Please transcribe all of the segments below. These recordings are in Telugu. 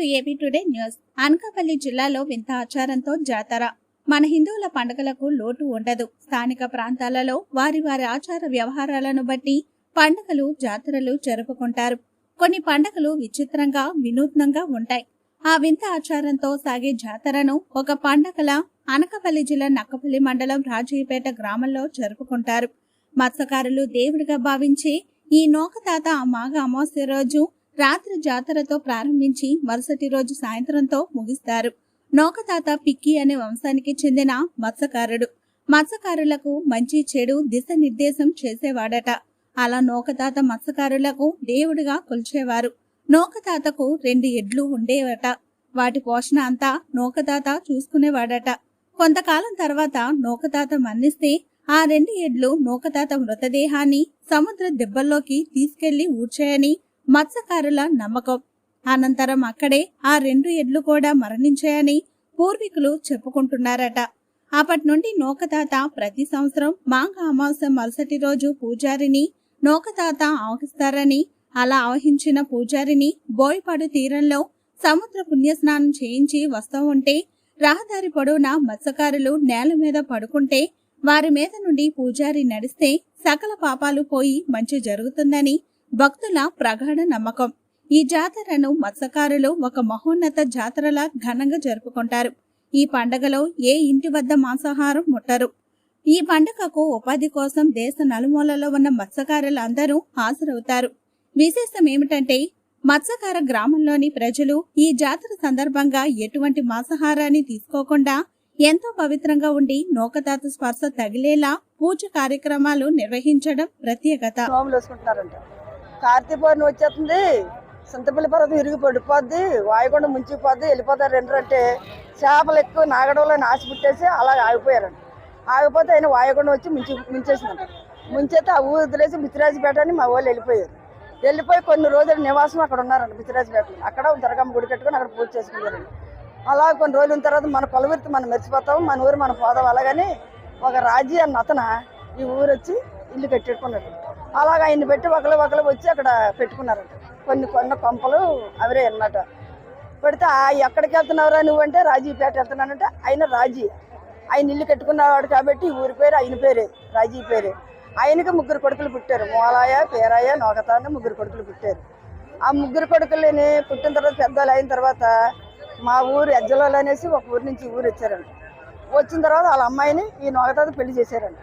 To AB today news. Anakapalli జిల్లాలో వింత ఆచారంతో జాతర. మన హిందువుల పండుగలకు లోటు ఉండదు. స్థానిక ప్రాంతాలలో వారి వారి ఆచార వ్యవహారాలను బట్టి పండుగలు జాతరలు జరుపుకుంటారు. కొన్ని పండుగలు విచిత్రంగా వినూత్నంగా ఉంటాయి. ఆ వింత ఆచారంతో సాగే జాతరను ఒక పండగల అనకాపల్లి జిల్లా నక్కపల్లి మండలం రాజయ్యపేట గ్రామంలో జరుపుకుంటారు. మత్స్యకారులు దేవుడిగా భావించి ఈ నోకతాత మాఘ అమావాస్య రోజు రాత్రి జాతరతో ప్రారంభించి మరుసటి రోజు సాయంత్రంతో ముగిస్తారు. నౌకతాత పిక్కి అనే వంశానికి చెందిన మత్స్యకారుడు. మత్స్యకారులకు మంచి చెడు దిశ నిర్దేశం చేసేవాడట. అలా నౌకతాత మత్స్యకారులకు దేవుడిగా కొలిచేవారు. నౌకతాతకు రెండు ఎడ్లు ఉండేవట. వాటి పోషణ అంతా నౌకతాత చూసుకునేవాడట. కొంతకాలం తర్వాత నౌకతాత మన్నిస్తే ఆ రెండు ఎడ్లు నౌకతాత మృతదేహాన్ని సముద్ర దెబ్బల్లోకి తీసుకెళ్ళి ఊడ్చాయని మత్స్యకారుల నమ్మకం. అనంతరం అక్కడే ఆ రెండు ఎడ్లు కూడా మరణించాయని పూర్వీకులు చెప్పుకుంటున్నారట. అప్పటి నుండి నోకతాత ప్రతి సంవత్సరం మాఘ అమావాస్య మరుసటి రోజు పూజారిని నోకతాత ఆవహిస్తారని అలా ఆవహించిన పూజారిని బోయపాడు తీరంలో సముద్ర పుణ్యస్నానం చేయించి వస్తూ ఉంటే రహదారి పొడవునా మత్స్యకారులు నేల మీద పడుకుంటే వారి మీద నుండి పూజారి నడిస్తే సకల పాపాలు పోయి మంచి జరుగుతుందని భక్తుల ప్రగాఢ నమ్మకం. ఈ జాతరను మత్స్యకారులు ఒక మహోన్నత జాతరలా ఘనంగా జరుపుకుంటారు. ఈ పండగలో ఏ ఇంటి వద్ద మాంసాహారం ముట్టరు. ఈ పండుగకు ఉపాధి కోసం దేశ నలుమూలలో ఉన్న మత్స్యకారులందరూ హాజరవుతారు. విశేషం ఏమిటంటే మత్స్యకార గ్రామంలోని ప్రజలు ఈ జాతర సందర్భంగా ఎటువంటి మాంసాహారాన్ని తీసుకోకుండా ఎంతో పవిత్రంగా ఉండి నౌకతాత స్పర్శ తగిలేలా పూజ కార్యక్రమాలు నిర్వహించడం ప్రత్యేకత. వేసుకుంటున్నారంట కార్తీక పౌర్ణమి వచ్చేస్తుంది. సింతపల్లి పర్వతం ఇరిగి పడిపోద్ది వాయుగుండ ముంచిపోద్ది వెళ్ళిపోతారు రెండు చేపలు ఎక్కువ నాగడంలో ఆశ పుట్టేసి అలా ఆగిపోయారండి ఆగిపోతే ఆయన వాయుగుండం వచ్చి ముంచి ముంచేసిందంట. ముంచేస్తే ఆ ఊరు వదిలేసి మిత్రాజపేట అని మా వాళ్ళు వెళ్ళిపోయారు. వెళ్ళిపోయి కొన్ని రోజులు నివాసం అక్కడ ఉన్నారండి మిత్రాజపేటలో. అక్కడ దుర్గమ్మ గుడి కట్టుకొని అక్కడ పూజ చేసుకున్నారండి అలా కొన్ని రోజుల తర్వాత మన కొలవిరితి మనం మర్చిపోతాం మన ఊరు మనం పోదాం. అలాగని ఒక రాజీ అన్న అతన ఈ ఊరు వచ్చి ఇల్లు కట్టేసుకున్నాడు. అలాగ ఆయన పెట్టి ఒకరు ఒకరు వచ్చి అక్కడ పెట్టుకున్నారంట. కొన్ని కొన్న కొంపలు అవరే అన్నమాట. పెడితే ఆ ఎక్కడికి వెళ్తున్నావురా నువ్వు అంటే రాజీపేట వెళ్తున్నానంటే ఆయన రాజీ. ఆయన ఇల్లు కట్టుకున్నవాడు కాబట్టి ఊరి పేరు ఆయన పేరే రాజీ పేరే. ఆయనకి ముగ్గురు కొడుకులు పుట్టారు. మూలాయ పేరాయ నోకతాన ముగ్గురు కొడుకులు పుట్టారు. ఆ ముగ్గురు కొడుకులని పుట్టిన తర్వాత పెద్దలు అయిన తర్వాత మా ఊరు ఎజ్జలోలు అనేసి ఒక ఊరి నుంచి ఊరు వచ్చారంట. వచ్చిన తర్వాత వాళ్ళ అమ్మాయిని ఈ నోగతాత పెళ్ళి చేశారంట.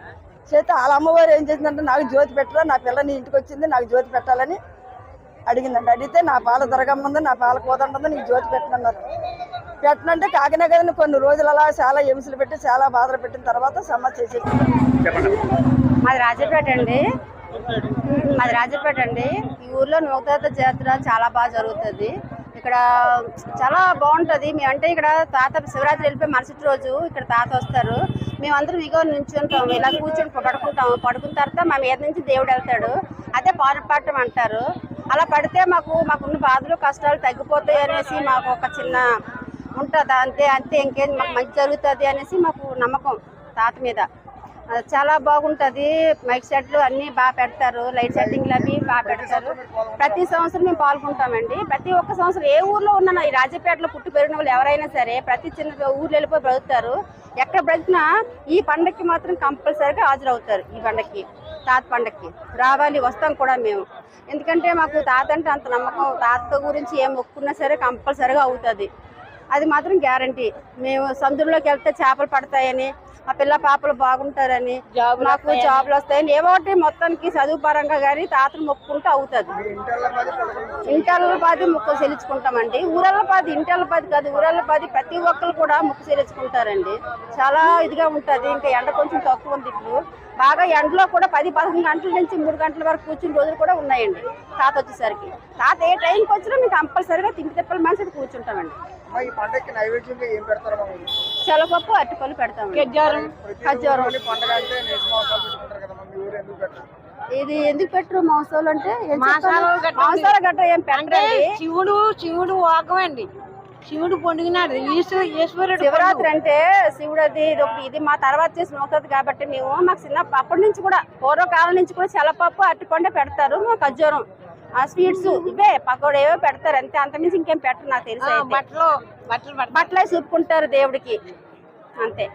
చేస్తే వాళ్ళ అమ్మవారు ఏం చేసిందంటే నాకు జ్యోతి పెట్టరా నా పిల్ల నీ ఇంటికి వచ్చింది నాకు జ్యోతి పెట్టాలని అడిగిందండి. అడిగితే నా పాల దొరకమ్మంది నా పాల కోదంటుంది నీకు జ్యోతి పెట్టనన్నారు. పెట్టనంటే కాకినా కొన్ని రోజులు అలా చాలా ఎమిసలు పెట్టి చాలా బాధలు పెట్టిన తర్వాత సమ్మ చేసేసి మాది రాజపేట అండి. మాది రాజపేట అండి. ఈ ఊర్లో నూకతాత జాతర చాలా బాగా జరుగుతుంది. ఇక్కడ చాలా బాగుంటుంది. మేమంటే ఇక్కడ తాత శివరాత్రి వెళ్ళిపోయి మరుసటి రోజు ఇక్కడ తాత వస్తారు. మేమందరం ఇగో నుంచుంటాం ఇలా కూర్చొని పడుకుంటాం పడుకున్న తర్వాత మా మీద నుంచి దేవుడు వెళ్తాడు. అదే పాటం అంటారు. అలా పడితే మాకు మాకున్న బాధలు కష్టాలు తగ్గిపోతాయి అనేసి మాకు ఒక చిన్న ఉంటుంది? అంతే అంతే ఇంకేం మాకు మంచి జరుగుతుంది అనేసి మాకు నమ్మకం తాత మీద. చాలా బాగుంటుంది. మైక్ సెట్లు అన్నీ బాగా పెడతారు. లైట్ సెట్టింగ్లు అవి బాగా పెడతారు. ప్రతి సంవత్సరం మేము పాల్గొంటామండి. ప్రతి ఒక్క సంవత్సరం ఏ ఊర్లో ఉన్నా ఈ రాజపేటలో పుట్టి పెరిగిన వాళ్ళు ఎవరైనా సరే ప్రతి చిన్న ఊర్లో వెళ్ళిపోయి బ్రతుకుతారు. ఎక్కడ బ్రతికినా ఈ పండక్కి మాత్రం కంపల్సరీగా హాజరవుతారు ఈ పండక్కి తాత పండక్కి. రావాలి వస్తాం కూడా మేము. ఎందుకంటే మాకు తాత అంటే అంత నమ్మకం. తాత గురించి ఏం మొక్కున్నా సరే కంపల్సరీగా అవుతుంది. అది మాత్రం గ్యారంటీ. మేము సందులోకి వెళ్తే చేపలు పడతాయని మా పిల్ల పాపలు బాగుంటారని మాకు జాబులు వస్తాయని ఒకటి మొత్తానికి చదువు పరంగా కానీ తాతను మొక్కుంటే అవుతుంది ఇంటర్ల పాది ముక్కు చెల్లించుకుంటామండి. ఊరల్ల పాది ఇంటర్ల పాది కాదు ఊరల్ల పాది ప్రతి ఒక్కరు కూడా ముక్కు చెల్లించుకుంటారండి. చాలా ఇదిగా ఉంటుంది ఇంకా ఎండ కొంచెం తక్కువ ఉంది ఇప్పుడు. బాగా ఎండలో కూడా పది పదకొండు గంటల నుంచి మూడు గంటల వరకు కూర్చుని రోజులు కూడా ఉన్నాయండి తాత వచ్చేసరికి. తాత ఏ టైంకి వచ్చినా మేము కంపల్సరీగా తిండి తిప్పల మనిషి కూర్చుంటామండి. ఈ పండగకి నైవేద్యంగా ఏం పెడతారు చెలపప్పు అరటిపళ్ళు పెడతామండి ఖజ్జూరం ఖజ్జూరం పండగ అంటే నేసి మాంసాలు పెట్టుకుంటారు కదా మీ ఊరు ఎందుకు పెట్టరు? ఇది ఎందుకు పెట్టరు మాంసాలు అంటే? చెప్తాను? గట్రా ఏం పెట్టండి శివుడు శివుడు వాకమండి శివుడు ఈశ్వరు ఈశ్వరుడు శివరాత్రి అంటే శివుడు అది ఇది ఒకటి ఇది మా తర్వాత చేసి నూతుంది కాబట్టి మేము మాకు చిన్న అప్పటి నుంచి కూడా పూర్వకాలం నుంచి కూడా చెలపప్పు అరటిపండు పెడతారు మా ఖజ్జూరం ఆ స్వీట్స్ ఇవే పకోడీ ఏవో పెడతారు అంతే. అంతమించి ఇంకేం పెట్టరు నాకు తెలిసి. బట్టలు బట్టలు బట్టలే చూపుకుంటారు దేవుడికి. అంతే.